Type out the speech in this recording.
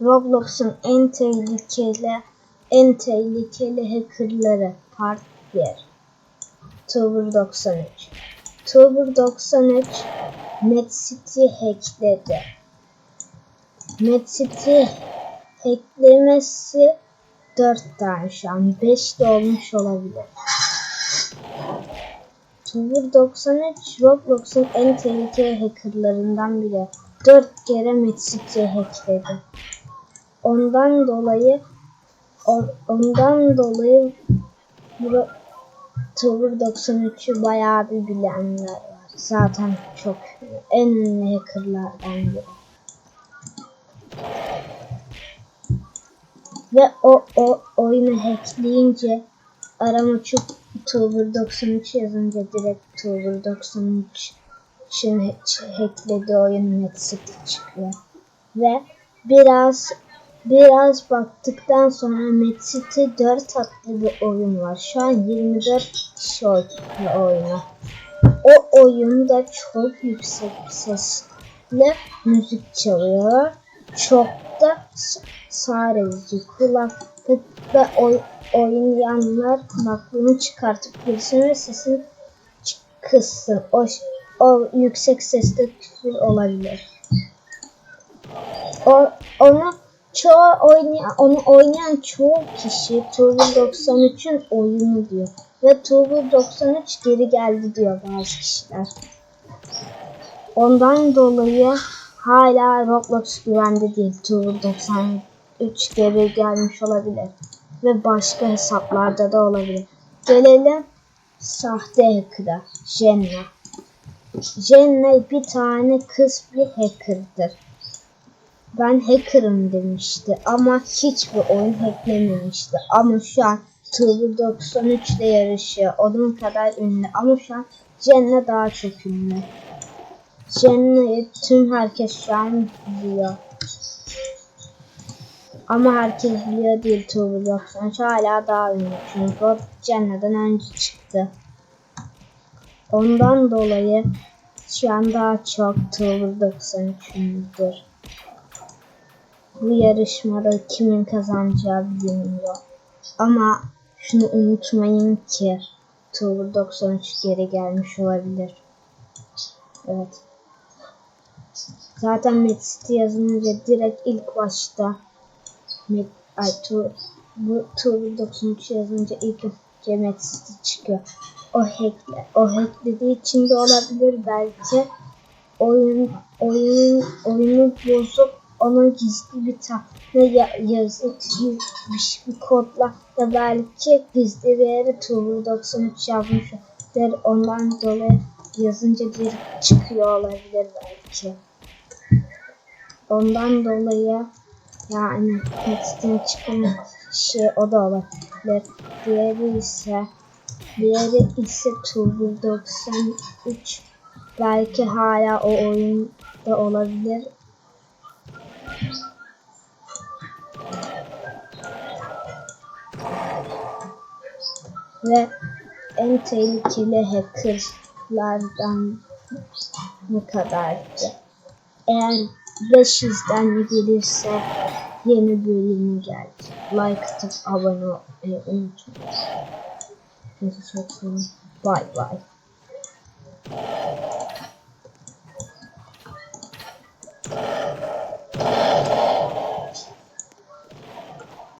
Roblox'un en tehlikeli en tehlikeli hackerları Part 1 Tuber 93 Tuber 93 MedCity hackledi. MedCity hacklemesi 4 tane şu an 5 de olmuş olabilir. Tuber 93 Roblox'un en tehlikeli hackerlarından biri. 4 kere MedCity hackledi. Ondan dolayı on- ondan dolayı bu Tuber 93'ü bayağı bir bilenler var. Zaten çok en ünlü hackerlardan biri. Ve o, o oyunu hackleyince arama çok Tuber 93 yazınca direkt Tuber 93 için hacklediği oyun Metcity çıkıyor. Ve biraz biraz baktıktan sonra Metcity 4 adlı bir oyun var. Şu an 24 kişi oynuyor oyunu. O oyunda çok yüksek sesle müzik çalıyor. Çok da sadece kulaklıkta oy, oynayanlar kulaklığını çıkartıp girsin ve sesini kıssın. O, o yüksek sesle küfür olabilir. O, onu çoğu oynayan, onu oynayan çoğu kişi Tuğba 93'ün oyunu diyor. Ve Tuğba 93 geri geldi diyor bazı kişiler. Ondan dolayı hala Roblox güvende değil. Tuğba 93 geri gelmiş olabilir. Ve başka hesaplarda da olabilir. Gelelim sahte hacker'a. Jenna. Jenna bir tane kız bir hacker'dır. Ben hacker'ım demişti ama hiçbir oyun hacklememişti. Ama şu an Tuğba 93 ile yarışıyor. Onun kadar ünlü ama şu an Jenna daha çok ünlü. Jenna'yı tüm herkes şu an biliyor. Ama herkes biliyor değil Tuğba 93 hala daha ünlü. Çünkü o Jenna'dan önce çıktı. Ondan dolayı şu an daha çok Tuğba 93 ünlüdür. Bu yarışmada kimin kazanacağı bilinmiyor. Ama şunu unutmayın ki Tuğba 93 geri gelmiş olabilir. Evet. Zaten Medcity yazınca direkt ilk başta Med, ay, tu, bu Tuğba 93 yazınca ilk önce Medcity çıkıyor. O hackle, o hacklediği için de olabilir belki oyun oyun oyunu bozup onun gizli bir tane ya, yazılmış bir kodla da belki gizli bir yere Tuğba 93 yazmış der ondan dolayı yazınca direkt çıkıyor olabilir belki. Ondan dolayı yani tekstin çıkan şey o da olabilir. Diğeri ise diğeri ise Tuğba 93 belki hala o oyunda olabilir. Ve en tehlikeli hackerlardan bu kadardı. Eğer 500'den gelirse yeni bölümü geldi. Like atıp abone olmayı unutmayın. Sizi çok seviyorum. Bye bye.